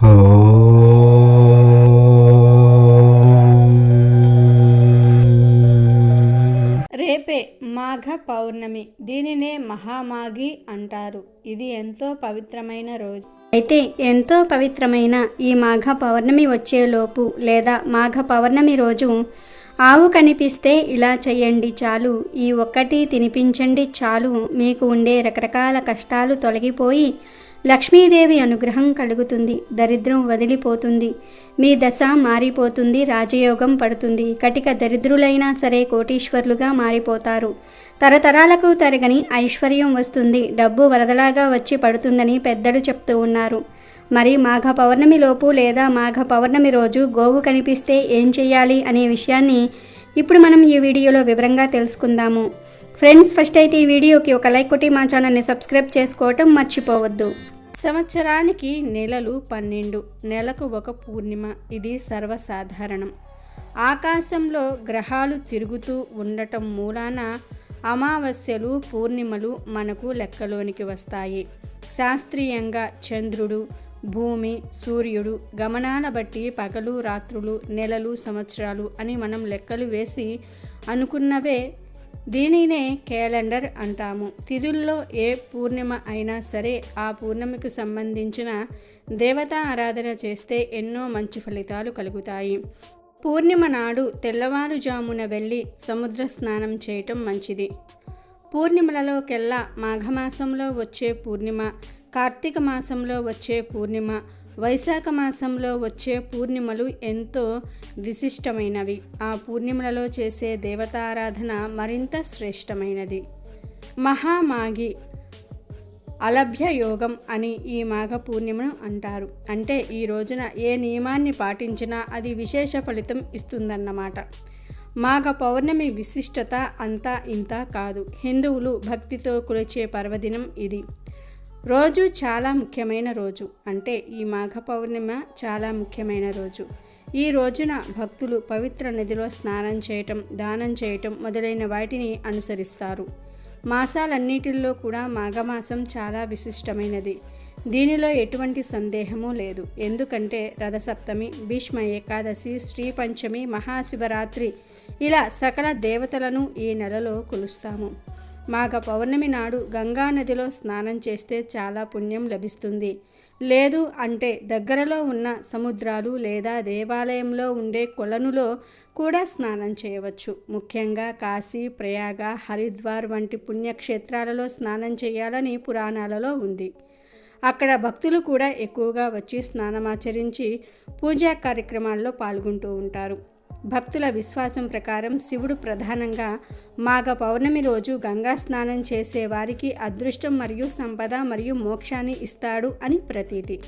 రేపే మాఘ పౌర్ణమి. దీనినే మహామాఘి అంటారు. ఇది ఎంతో పవిత్రమైన రోజు. అయితే ఎంతో పవిత్రమైన ఈ మాఘ పౌర్ణమి వచ్చేలోపు లేదా మాఘ పౌర్ణమి రోజు ఆవు కనిపిస్తే ఇలా చేయండి చాలు. ఈ ఒక్కటి తినిపించండి చాలు. మీకు ఉండే రకరకాల కష్టాలు తొలగిపోయి లక్ష్మీదేవి అనుగ్రహం కలుగుతుంది. దరిద్రం వదిలిపోతుంది. మీ దశ మారిపోతుంది. రాజయోగం పడుతుంది. కటిక దరిద్రులైనా సరే కోటీశ్వరులుగా మారిపోతారు. తరతరాలకు తరగని ఐశ్వర్యం వస్తుంది. డబ్బు వరదలాగా వచ్చి పడుతుందని పెద్దలు చెప్తూ ఉన్నారు. మరి మాఘ పౌర్ణమి లోపు లేదా మాఘ పౌర్ణమి రోజు గోవు కనిపిస్తే ఏం చేయాలి అనే విషయాన్ని ఇప్పుడు మనం ఈ వీడియోలో వివరంగా తెలుసుకుందాము. ఫ్రెండ్స్ ఫస్ట్ అయితే ఈ వీడియోకి ఒక లైక్ కొట్టి మా ఛానల్ని సబ్స్క్రైబ్ చేసుకోవటం మర్చిపోవద్దు. సంవత్సరానికి నెలలు పన్నెండు నెలకు ఒక పూర్ణిమ. ఇది సర్వసాధారణం. ఆకాశంలో గ్రహాలు తిరుగుతూ ఉండటం మూలాన అమావాస్యలు పూర్ణిమలు మనకు లెక్కలోనికి వస్తాయి. శాస్త్రీయంగా చంద్రుడు భూమి సూర్యుడు గమనాల బట్టి పగలు రాత్రులు నెలలు సంవత్సరాలు అని మనం లెక్కలు వేసి అనుకున్నవే దీనినే క్యాలెండర్ అంటాము. తిథుల్లో ఏ పూర్ణిమ అయినా సరే ఆ పూర్ణిమకు సంబంధించిన దేవతా ఆరాధన చేస్తే ఎన్నో మంచి ఫలితాలు కలుగుతాయి. పూర్ణిమ నాడు తెల్లవారుజామున వెళ్ళి సముద్ర స్నానం చేయటం మంచిది. పూర్ణిమలలోకెల్లా మాఘమాసంలో వచ్చే పూర్ణిమ కార్తీక మాసంలో వచ్చే పూర్ణిమ వైశాఖ మాసంలో వచ్చే పూర్ణిమలు ఎంతో విశిష్టమైనవి. ఆ పూర్ణిమలలో చేసే దేవతారాధన మరింత శ్రేష్టమైనది. మహామాగి అలభ్య యోగం అని ఈ మాఘ పూర్ణిమను అంటారు. అంటే ఈ రోజున ఏ నియమాన్ని పాటించినా అది విశేష ఫలితం ఇస్తుందన్నమాట. మాఘ పౌర్ణమి విశిష్టత అంతా ఇంత కాదు. హిందువులు భక్తితో కొలిచే పర్వదినం ఇది. రోజు చాలా ముఖ్యమైన రోజు అంటే ఈ మాఘ పౌర్ణిమ చాలా ముఖ్యమైన రోజు. ఈ రోజున భక్తులు పవిత్ర నదిలో స్నానం చేయటం దానం చేయటం మొదలైన వాటిని అనుసరిస్తారు. మాసాలన్నిటిల్లో కూడా మాఘమాసం చాలా విశిష్టమైనది. దీనిలో ఎటువంటి సందేహము లేదు. ఎందుకంటే రథసప్తమి భీష్మ ఏకాదశి శ్రీ పంచమి మహాశివరాత్రి ఇలా సకల దేవతలను ఈ నెలలో కొలుస్తాము. మాఘ పౌర్ణమి నాడు గంగా నదిలో స్నానం చేస్తే చాలా పుణ్యం లభిస్తుంది. లేదు అంటే దగ్గరలో ఉన్న సముద్రాలు లేదా దేవాలయంలో ఉండే కొలనులో కూడా స్నానం చేయవచ్చు. ముఖ్యంగా కాశీ ప్రయాగ హరిద్వార్ వంటి పుణ్యక్షేత్రాలలో స్నానం చేయాలని పురాణాలలో ఉంది. అక్కడ భక్తులు కూడా ఎక్కువగా వచ్చి స్నానమాచరించి పూజా కార్యక్రమాల్లో పాల్గొంటూ ఉంటారు. భక్తుల విశ్వాసం ప్రకారం శివుడు ప్రధానంగా మాఘ పౌర్ణమి రోజు గంగా స్నానం చేసే వారికి అదృష్టం మరియు సంపద మరియు మోక్షాన్ని ఇస్తాడు అని ప్రతీతి.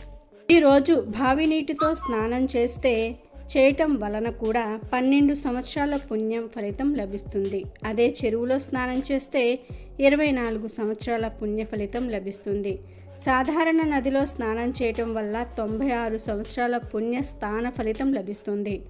ఈరోజు బావి నీటితో స్నానం చేస్తే చేయటం వలన కూడా పన్నెండు సంవత్సరాల పుణ్యం ఫలితం లభిస్తుంది. అదే చెరువులో స్నానం చేస్తే ఇరవై నాలుగు సంవత్సరాల పుణ్య ఫలితం లభిస్తుంది. సాధారణ నదిలో స్నానం చేయటం వల్ల తొంభై ఆరు సంవత్సరాల పుణ్య స్థాన ఫలితం లభిస్తుంది.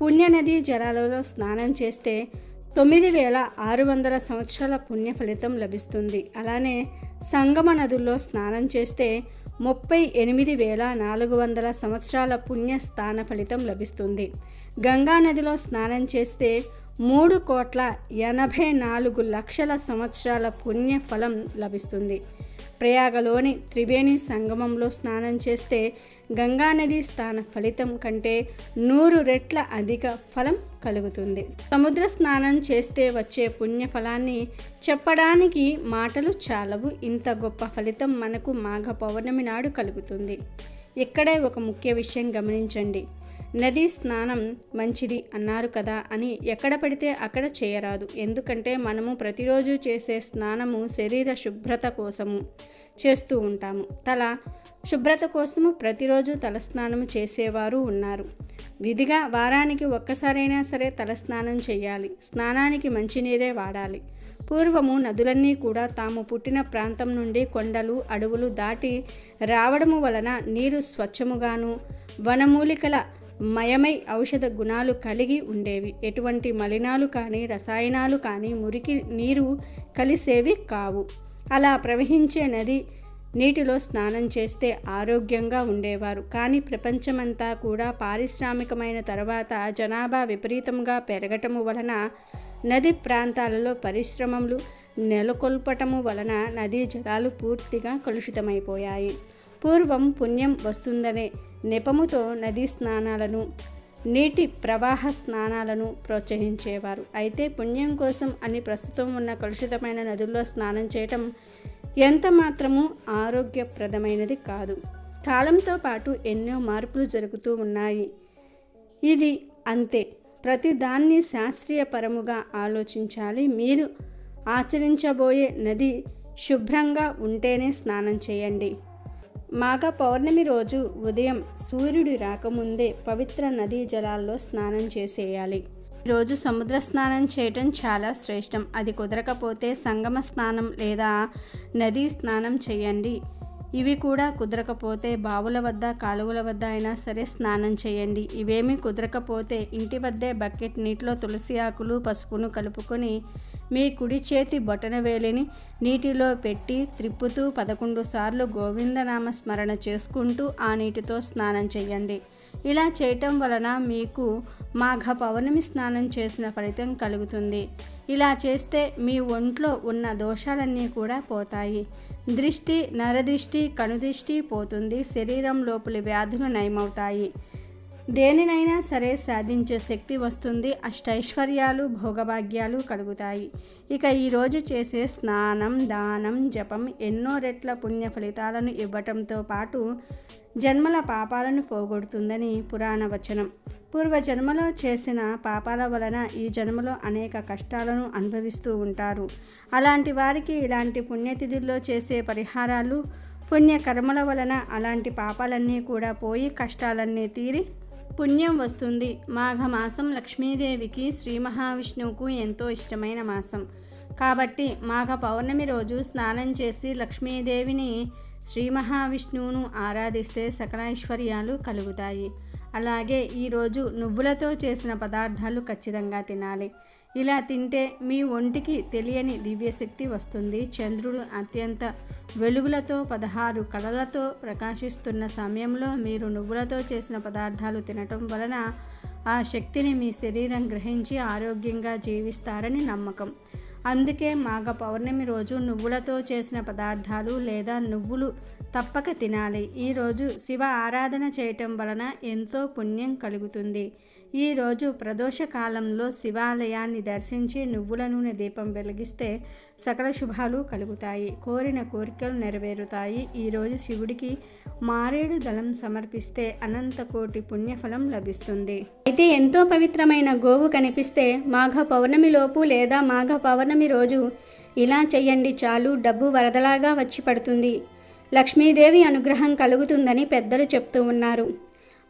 పుణ్యనది జలాలలో స్నానం చేస్తే తొమ్మిది వేల ఆరు వందల సంవత్సరాల పుణ్య ఫలితం లభిస్తుంది. అలానే సంగమ నదుల్లో స్నానం చేస్తే ముప్పై ఎనిమిది వేల నాలుగు వందల సంవత్సరాల పుణ్య స్థాన ఫలితం లభిస్తుంది. గంగా నదిలో స్నానం చేస్తే మూడు కోట్ల ఎనభై నాలుగు లక్షల సంవత్సరాల పుణ్య ఫలం లభిస్తుంది. ప్రయాగలోని త్రివేణి సంగమంలో స్నానం చేస్తే గంగానది స్నాన ఫలితం కంటే నూరు రెట్ల అధిక ఫలం కలుగుతుంది. సముద్ర స్నానం చేస్తే వచ్చే పుణ్య ఫలాన్ని చెప్పడానికి మాటలు చాలవు. ఇంత గొప్ప ఫలితం మనకు మాఘ పౌర్ణమి నాడు కలుగుతుంది. ఇక్కడే ఒక ముఖ్య విషయం గమనించండి. నది స్నానం మంచిది అన్నారు కదా అని ఎక్కడ పడితే అక్కడ చేయరాదు. ఎందుకంటే మనము ప్రతిరోజు చేసే స్నానము శరీర శుభ్రత కోసము చేస్తూ ఉంటాము. తల శుభ్రత కోసము ప్రతిరోజు తలస్నానం చేసేవారు ఉన్నారు. విధిగా వారానికి ఒక్కసారైనా సరే తలస్నానం చేయాలి. స్నానానికి మంచినీరే వాడాలి. పూర్వము నదులన్నీ కూడా తాము పుట్టిన ప్రాంతం నుండి కొండలు అడవులు దాటి రావడము వలన నీరు స్వచ్ఛముగాను వనమూలికల మయమై ఔషధ గుణాలు కలిగి ఉండేవి. ఎటువంటి మలినాలు కానీ రసాయనాలు కానీ మురికి నీరు కలిసేవి కావు. అలా ప్రవహించే నది నీటిలో స్నానం చేస్తే ఆరోగ్యంగా ఉండేవారు. కానీ ప్రపంచమంతా కూడా పారిశ్రామికమైన తర్వాత జనాభా విపరీతంగా పెరగటము వలన నది ప్రాంతాలలో పరిశ్రమలు నెలకొల్పటము వలన నదీ జలాలు పూర్తిగా కలుషితమైపోయాయి. పూర్వం పుణ్యం వస్తుందనే నెపముతో నదీ స్నానాలను నీటి ప్రవాహ స్నానాలను ప్రోత్సహించేవారు. అయితే పుణ్యం కోసం అని ప్రస్తుతం ఉన్న కలుషితమైన నదుల్లో స్నానం చేయటం ఎంత మాత్రము ఆరోగ్యప్రదమైనది కాదు. కాలంతో పాటు ఎన్నో మార్పులు జరుగుతూ ఉన్నాయి. ఇది అంతే. ప్రతి దాన్ని ఆలోచించాలి. మీరు ఆచరించబోయే నది శుభ్రంగా ఉంటేనే స్నానం చేయండి. మాఘ పౌర్ణమి రోజు ఉదయం సూర్యుడు రాకముందే పవిత్ర నదీ జలాల్లో స్నానం చేసేయాలి. ఈరోజు సముద్ర స్నానం చేయటం చాలా శ్రేష్టం. అది కుదరకపోతే సంగమ స్నానం లేదా నదీ స్నానం చేయండి. ఇవి కూడా కుదరకపోతే బావుల వద్ద కాలువల వద్ద అయినా సరే స్నానం చేయండి. ఇవేమీ కుదరకపోతే ఇంటి వద్దే బకెట్ నీటిలో తులసి ఆకులు పసుపును కలుపుకొని మీ కుడి చేతి బొటన వేలిని నీటిలో పెట్టి త్రిప్పుతూ పదకొండు సార్లు గోవిందనామ స్మరణ చేసుకుంటూ ఆ నీటితో స్నానం చేయండి ఇలా చేయటం వలన మీకు మాఘ పౌర్ణమి స్నానం చేసిన ఫలితం కలుగుతుంది. ఇలా చేస్తే మీ ఒంట్లో ఉన్న దోషాలన్నీ కూడా పోతాయి. దృష్టి నరదృష్టి కనుదృష్టి పోతుంది. శరీరం లోపలి వ్యాధులు నయమవుతాయి. దేనినైనా సరే సాధించే శక్తి వస్తుంది అష్టైశ్వర్యాలు భోగభాగ్యాలు కలుగుతాయి. ఇక ఈరోజు చేసే స్నానం దానం జపం ఎన్నో రెట్ల పుణ్య ఫలితాలను ఇవ్వటంతో పాటు జన్మల పాపాలను పోగొడుతుందని పురాణ వచనం. పూర్వజన్మలో చేసిన పాపాల వలన ఈ జన్మలో అనేక కష్టాలను అనుభవిస్తూ ఉంటారు. అలాంటి వారికి ఇలాంటి పుణ్యతిథుల్లో చేసే పరిహారాలు పుణ్యకర్మల వలన అలాంటి పాపాలన్నీ కూడా పోయి కష్టాలన్నీ తీరి పుణ్యం వస్తుంది. మాఘమాసం లక్ష్మీదేవికి శ్రీ మహావిష్ణువుకు ఎంతో ఇష్టమైన మాసం. కాబట్టి మాఘ పౌర్ణమి రోజు స్నానం చేసి లక్ష్మీదేవిని శ్రీ మహావిష్ణువును ఆరాధిస్తే సకల ఐశ్వర్యాలు కలుగుతాయి. అలాగే ఈరోజు నువ్వులతో చేసిన పదార్థాలు ఖచ్చితంగా తినాలి. ఇలా తింటే మీ ఒంటికి తెలియని దివ్యశక్తి వస్తుంది. చంద్రుడు అత్యంత వెలుగులతో పదహారు కళలతో ప్రకాశిస్తున్న సమయంలో మీరు నువ్వులతో చేసిన పదార్థాలు తినటం వలన ఆ శక్తిని మీ శరీరం గ్రహించి ఆరోగ్యంగా జీవిస్తారని నమ్మకం. అందుకే మాఘ పౌర్ణమి రోజు నువ్వులతో చేసిన పదార్థాలు లేదా నువ్వులు తప్పక తినాలి. ఈరోజు శివ ఆరాధన చేయటం వలన ఎంతో పుణ్యం కలుగుతుంది. ఈరోజు ప్రదోష కాలంలో శివాలయాన్ని దర్శించి నువ్వుల నూనె దీపం వెలిగిస్తే సకల శుభాలు కలుగుతాయి. కోరిన కోరికలు నెరవేరుతాయి. ఈరోజు శివుడికి మారేడు దళం సమర్పిస్తే అనంతకోటి పుణ్యఫలం లభిస్తుంది. అయితే ఎంతో పవిత్రమైన గోవు కనిపిస్తే మాఘ పౌర్ణమి లోపు లేదా మాఘ పౌర్ణమి రోజు ఇలా చెయ్యండి చాలు డబ్బు వరదలాగా వచ్చి పడుతుంది. లక్ష్మీదేవి అనుగ్రహం కలుగుతుందని పెద్దలు చెప్తూ ఉన్నారు.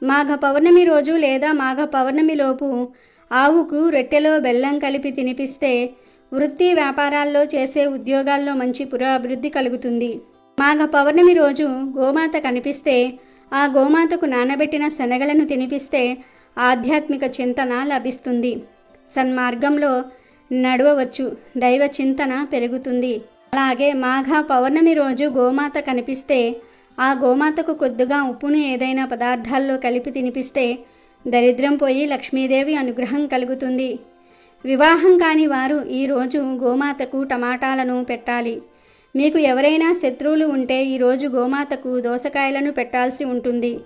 మాఘ పౌర్ణమి రోజు లేదా మాఘ పౌర్ణమిలోపు ఆవుకు రొట్టెలో బెల్లం కలిపి తినిపిస్తే వృత్తి వ్యాపారాల్లో చేసే ఉద్యోగాల్లో మంచి పురోభివృద్ధి కలుగుతుంది. మాఘ పౌర్ణమి రోజు గోమాత కనిపిస్తే ఆ గోమాతకు నానబెట్టిన శనగలను తినిపిస్తే ఆధ్యాత్మిక చింతన లభిస్తుంది. సన్మార్గంలో నడవవచ్చు దైవ చింతన పెరుగుతుంది. అలాగే మాఘ పౌర్ణమి రోజు గోమాత కనిపిస్తే ఆ గోమాతకు కొద్దిగా ఉప్పును ఏదైనా పదార్థాల్లో కలిపి తినిపిస్తే దరిద్రం పోయి లక్ష్మీదేవి అనుగ్రహం కలుగుతుంది. వివాహం కాని వారు ఈరోజు గోమాతకు టమాటాలను పెట్టాలి. మీకు ఎవరైనా శత్రువులు ఉంటే ఈరోజు గోమాతకు దోసకాయలను పెట్టాల్సి ఉంటుంది.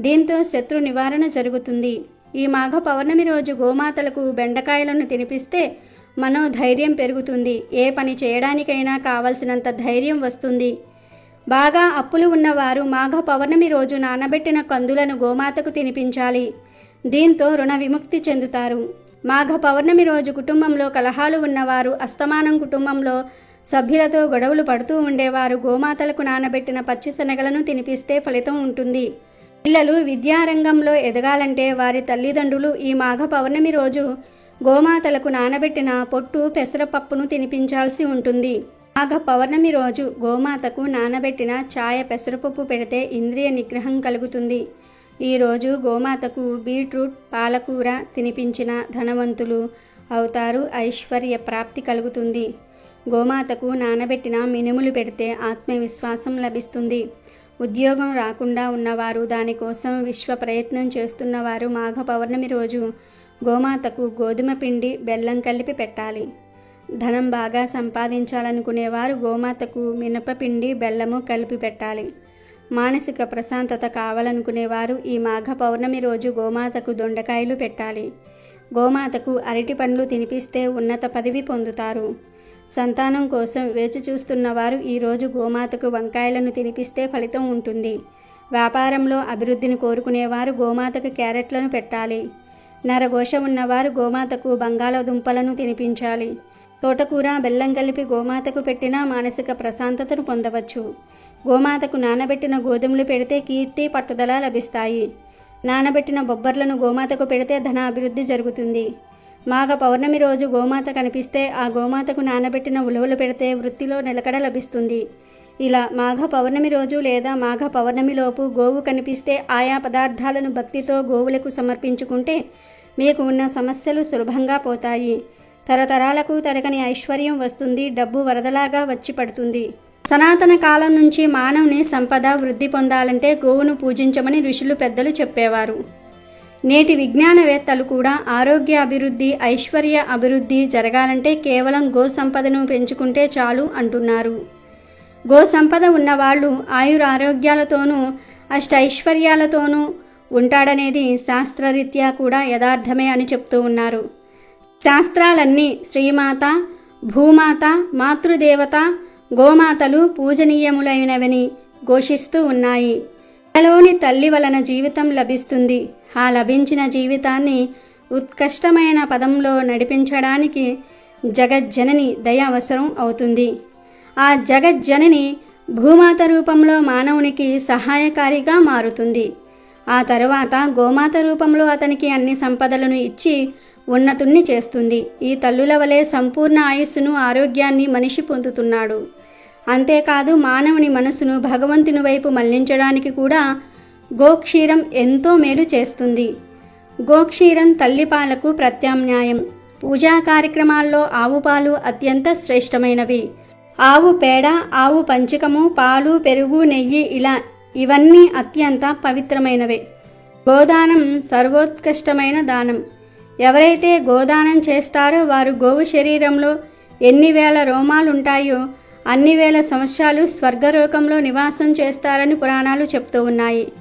దీంతో శత్రు నివారణ జరుగుతుంది. ఈ మాఘ పౌర్ణమి రోజు గోమాతలకు బెండకాయలను తినిపిస్తే మనోధైర్యం పెరుగుతుంది. ఏ పని చేయడానికైనా కావలసినంత ధైర్యం వస్తుంది. బాగా అప్పులు ఉన్నవారు మాఘ పౌర్ణమి రోజు నానబెట్టిన కందులను గోమాతకు తినిపించాలి. దీంతో రుణ విముక్తి చెందుతారు. మాఘ పౌర్ణమి రోజు కుటుంబంలో కలహాలు ఉన్నవారు అస్తమానం కుటుంబంలో సభ్యులతో గొడవలు పడుతూ ఉండేవారు గోమాతలకు నానబెట్టిన పచ్చిశనగలను తినిపిస్తే ఫలితం ఉంటుంది. పిల్లలు విద్యారంగంలో ఎదగాలంటే వారి తల్లిదండ్రులు ఈ మాఘ పౌర్ణమి రోజు గోమాతలకు నానబెట్టిన పొట్టు పెసరపప్పును తినిపించాల్సి ఉంటుంది. మాఘ పౌర్ణమి రోజు గోమాతకు నానబెట్టిన ఛాయ పెసరపప్పు పెడితే ఇంద్రియ నిగ్రహం కలుగుతుంది. ఈరోజు గోమాతకు బీట్రూట్ పాలకూర తినిపించిన ధనవంతులు అవుతారు ఐశ్వర్య ప్రాప్తి కలుగుతుంది. గోమాతకు నానబెట్టిన మినుములు పెడితే ఆత్మవిశ్వాసం లభిస్తుంది. ఉద్యోగం రాకుండా ఉన్నవారు దానికోసం విశ్వ ప్రయత్నం చేస్తున్నవారు మాఘ పౌర్ణమి రోజు గోమాతకు గోధుమ పిండి బెల్లం కలిపి పెట్టాలి. ధనం బాగా సంపాదించాలనుకునేవారు గోమాతకు మినపపిండి బెల్లము కలిపి పెట్టాలి. మానసిక ప్రశాంతత కావాలనుకునేవారు ఈ మాఘ పౌర్ణమి రోజు గోమాతకు దొండకాయలు పెట్టాలి. గోమాతకు అరటి పండ్లు తినిపిస్తే ఉన్నత పదవి పొందుతారు. సంతానం కోసం వేచి చూస్తున్నవారు ఈరోజు గోమాతకు వంకాయలను తినిపిస్తే ఫలితం ఉంటుంది. వ్యాపారంలో అభివృద్ధిని కోరుకునేవారు గోమాతకు క్యారెట్లను పెట్టాలి. నరఘోష ఉన్నవారు గోమాతకు బంగాళదుంపలను తినిపించాలి. తోటకూర బెల్లం కలిపి గోమాతకు పెట్టిన మానసిక ప్రశాంతతను పొందవచ్చు. గోమాతకు నానబెట్టిన గోధుమలు పెడితే కీర్తి పట్టుదల లభిస్తాయి. నానబెట్టిన బొబ్బర్లను గోమాతకు పెడితే ధన అభివృద్ధి జరుగుతుంది. మాఘ పౌర్ణమి రోజు గోమాత కనిపిస్తే ఆ గోమాతకు నానబెట్టిన ఉలువలు పెడితే వృత్తిలో నిలకడ లభిస్తుంది. ఇలా మాఘ పౌర్ణమి రోజు లేదా మాఘ పౌర్ణమిలోపు గోవు కనిపిస్తే ఆయా పదార్థాలను భక్తితో గోవులకు సమర్పించుకుంటే మీకు ఉన్న సమస్యలు సులభంగా పోతాయి. తరతరాలకు తరగని ఐశ్వర్యం వస్తుంది డబ్బు వరదలాగా వచ్చి పడుతుంది. సనాతన కాలం నుంచి మానవుని సంపద వృద్ధి పొందాలంటే గోవును పూజించమని ఋషులు పెద్దలు చెప్పేవారు. నేటి విజ్ఞానవేత్తలు కూడా ఆరోగ్య అభివృద్ధి ఐశ్వర్య అభివృద్ధి జరగాలంటే కేవలం గో సంపదను పెంచుకుంటే చాలు అంటున్నారు. గో సంపద ఉన్నవాళ్ళు ఆయురారోగ్యాలతోనూ అష్టైశ్వర్యాలతోనూ ఉంటాడనేది శాస్త్రరీత్యా కూడా యథార్థమే అని చెప్తూ ఉన్నారు. శాస్త్రాలన్నీ శ్రీమాత భూమాత మాతృదేవత గోమాతలు పూజనీయములైనవని ఘోషిస్తూ ఉన్నాయి. తనలోని తల్లి వలన జీవితం లభిస్తుంది. ఆ లభించిన జీవితాన్ని ఉత్కష్టమైన పదంలో నడిపించడానికి జగజ్జనని దయ అవసరం అవుతుంది. ఆ జగజ్జనని భూమాత రూపంలో మానవునికి సహాయకారిగా మారుతుంది. ఆ తరువాత గోమాత రూపంలో అతనికి అన్ని సంపదలను ఇచ్చి ఉన్నతుణ్ణి చేస్తుంది. ఈ తల్లుల వలె సంపూర్ణ ఆయుస్సును ఆరోగ్యాన్ని మనిషి పొందుతున్నాడు. అంతేకాదు మానవుని మనసును భగవంతుని వైపు మళ్ళించడానికి కూడా గోక్షీరం ఎంతో మేలు చేస్తుంది. గోక్షీరం తల్లిపాలకు ప్రత్యామ్నాయం. పూజా కార్యక్రమాల్లో ఆవు పాలు అత్యంత శ్రేష్టమైనవి. ఆవు పేడ ఆవు పంచకము పాలు పెరుగు నెయ్యి ఇలా ఇవన్నీ అత్యంత పవిత్రమైనవే. గోదానం సర్వోత్కృష్టమైన దానం. ఎవరైతే గోదానం చేస్తారో వారు గోవు శరీరంలో ఎన్ని వేల రోమాలుంటాయో అన్ని వేల సంవత్సరాలు స్వర్గలోకంలో నివాసం చేస్తారని పురాణాలు చెప్తూ ఉన్నాయి.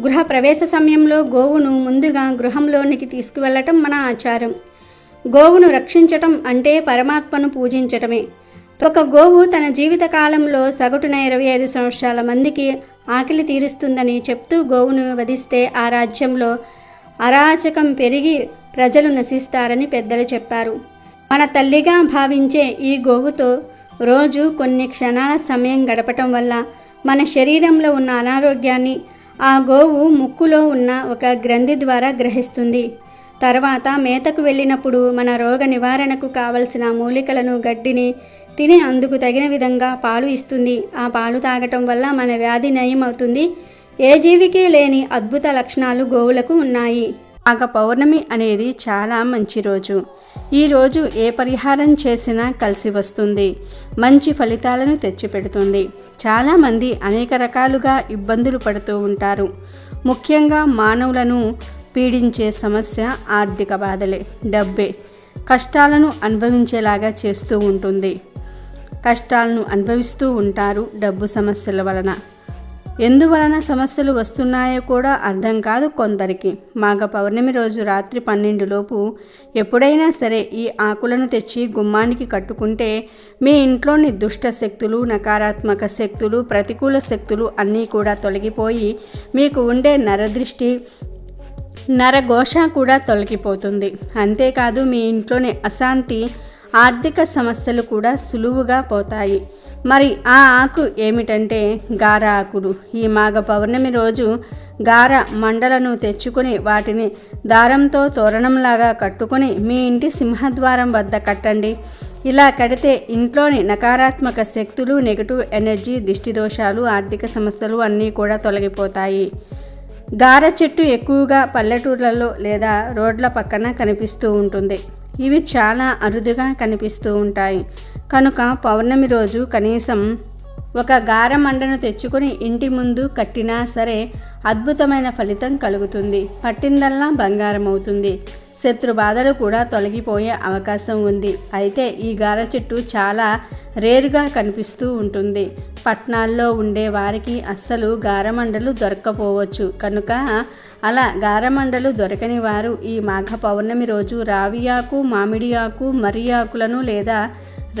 గృహ ప్రవేశ సమయంలో గోవును ముందుగా గృహంలోనికి తీసుకువెళ్ళటం మన ఆచారం. గోవును రక్షించటం అంటే పరమాత్మను పూజించటమే. ఒక గోవు తన జీవిత కాలంలో సగటున ఇరవై ఐదు సంవత్సరాల మందికి ఆకలి తీరుస్తుందని చెప్తూ గోవును వధిస్తే ఆ రాజ్యంలో అరాచకం పెరిగి ప్రజలు నశిస్తారని పెద్దలు చెప్పారు. మన తల్లిగా భావించే ఈ గోవుతో రోజు కొన్ని క్షణాల సమయం గడపటం వల్ల మన శరీరంలో ఉన్న అనారోగ్యాన్ని ఆ గోవు ముక్కులో ఉన్న ఒక గ్రంథి ద్వారా గ్రహిస్తుంది. తర్వాత మేతకు వెళ్ళినప్పుడు మన రోగ నివారణకు కావలసిన మూలికలను గడ్డిని తిని అందుకు తగిన విధంగా పాలు ఇస్తుంది. ఆ పాలు తాగటం వల్ల మన వ్యాధి నయం అవుతుంది ఏ జీవికి లేని అద్భుత లక్షణాలు గోవులకు ఉన్నాయి. ఆక పౌర్ణమి అనేది చాలా మంచి రోజు. ఈ రోజు ఏ పరిహారం చేసినా కలిసి వస్తుంది. మంచి ఫలితాలను తెచ్చిపెడుతుంది. చాలామంది అనేక రకాలుగా ఇబ్బందులు పడుతూ ఉంటారు. ముఖ్యంగా మానవులను పీడించే సమస్య ఆర్థిక బాధలే డబ్బే. కష్టాలను అనుభవించేలాగా చేస్తూ ఉంటుంది. కష్టాలను అనుభవిస్తూ ఉంటారు డబ్బు సమస్యల వలన. ఎందువలన సమస్యలు వస్తున్నాయో కూడా అర్థం కాదు కొందరికి. మాఘ పౌర్ణమి రోజు రాత్రి పన్నెండులోపు ఎప్పుడైనా సరే ఈ ఆకులను తెచ్చి గుమ్మానికి కట్టుకుంటే మీ ఇంట్లోని దుష్ట శక్తులు నకారాత్మక శక్తులు ప్రతికూల శక్తులు అన్నీ కూడా తొలగిపోయి మీకు ఉండే నరదృష్టి నరఘోష కూడా తొలగిపోతుంది. అంతేకాదు మీ ఇంట్లోని అశాంతి ఆర్థిక సమస్యలు కూడా సులువుగా పోతాయి. మరి ఆ ఆకు ఏమిటంటే గార ఆకులు ఈ మాఘ పౌర్ణమి రోజు గార మండలను తెచ్చుకొని వాటిని దారంతో తోరణంలాగా కట్టుకొని మీ ఇంటి సింహద్వారం వద్ద కట్టండి. ఇలా కడితే ఇంట్లోని నకారాత్మక శక్తులు నెగటివ్ ఎనర్జీ దిష్టి దోషాలు ఆర్థిక సమస్యలు అన్నీ కూడా తొలగిపోతాయి. గార చెట్టు ఎక్కువగా పల్లెటూర్లలో లేదా రోడ్ల పక్కన కనిపిస్తూ ఉంటుంది. ఇవి చాలా అరుదుగా కనిపిస్తూ ఉంటాయి. కనుక పౌర్ణమి రోజు కనీసం ఒక గారమండను తెచ్చుకొని ఇంటి ముందు కట్టినా సరే అద్భుతమైన ఫలితం కలుగుతుంది. పట్టిందల్లా బంగారం అవుతుంది శత్రు బాధలు కూడా తొలగిపోయే అవకాశం ఉంది. అయితే ఈ గార చెట్టు చాలా రేరుగా కనిపిస్తూ ఉంటుంది. పట్నాల్లో ఉండే వారికి అస్సలు గారమండలు దొరక్కపోవచ్చు. కనుక అలా గారమండలు దొరకని వారు ఈ మాఘ పౌర్ణమి రోజు రావి ఆకు మామిడి ఆకు మర్రి ఆకులను లేదా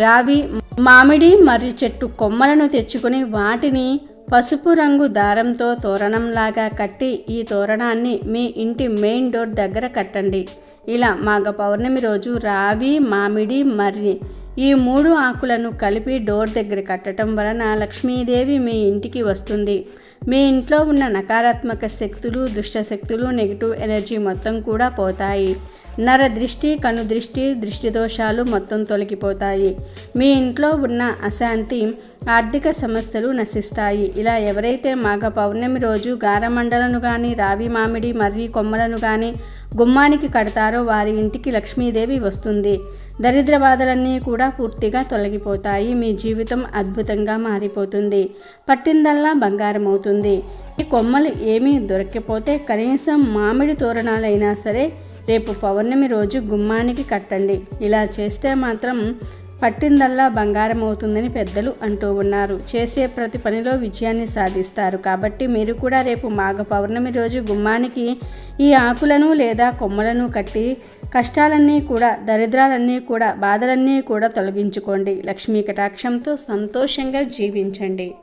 రావి మామిడి మర్రి చెట్టు కొమ్మలను తెచ్చుకుని వాటిని పసుపు రంగు దారంతో తోరణంలాగా కట్టి ఈ తోరణాన్ని మీ ఇంటి మెయిన్ డోర్ దగ్గర కట్టండి. ఇలా మాఘ పౌర్ణమి రోజు రావి మామిడి మర్రి ఈ మూడు ఆకులను కలిపి డోర్ దగ్గర కట్టడం వలన లక్ష్మీదేవి మీ ఇంటికి వస్తుంది. మీ ఇంట్లో ఉన్న నకారాత్మక శక్తులు దుష్ట శక్తులు నెగిటివ్ ఎనర్జీ మొత్తం కూడా పోతాయి. నర దృష్టి కను దృష్టి దృష్టి దోషాలు మొత్తం తొలగిపోతాయి. మీ ఇంట్లో ఉన్న అశాంతి ఆర్థిక సమస్యలు నశిస్తాయి. ఇలా ఎవరైతే మాఘ పౌర్ణమి రోజు గారమండలను కానీ రావి మామిడి మర్రి కొమ్మలను కానీ గుమ్మానికి కడతారో వారి ఇంటికి లక్ష్మీదేవి వస్తుంది. దరిద్ర బాధలన్నీ కూడా పూర్తిగా తొలగిపోతాయి. మీ జీవితం అద్భుతంగా మారిపోతుంది. పట్టిందల్లా బంగారం అవుతుంది ఈ కొమ్మలు ఏమీ దొరక్కపోతే కనీసం మామిడి తోరణాలైనా సరే రేపు పౌర్ణమి రోజు గుమ్మానికి కట్టండి. ఇలా చేస్తే మాత్రం పట్టిందల్లా బంగారం అవుతుందని పెద్దలు అంటూ ఉన్నారు. చేసే ప్రతి పనిలో విజయాన్ని సాధిస్తారు. కాబట్టి మీరు కూడా రేపు మాఘ పౌర్ణమి రోజు గుమ్మానికి ఈ ఆకులను లేదా కొమ్మలను కట్టి కష్టాలన్నీ కూడా దరిద్రాలన్నీ కూడా బాధలన్నీ కూడా తొలగించుకోండి. లక్ష్మీ కటాక్షంతో సంతోషంగా జీవించండి.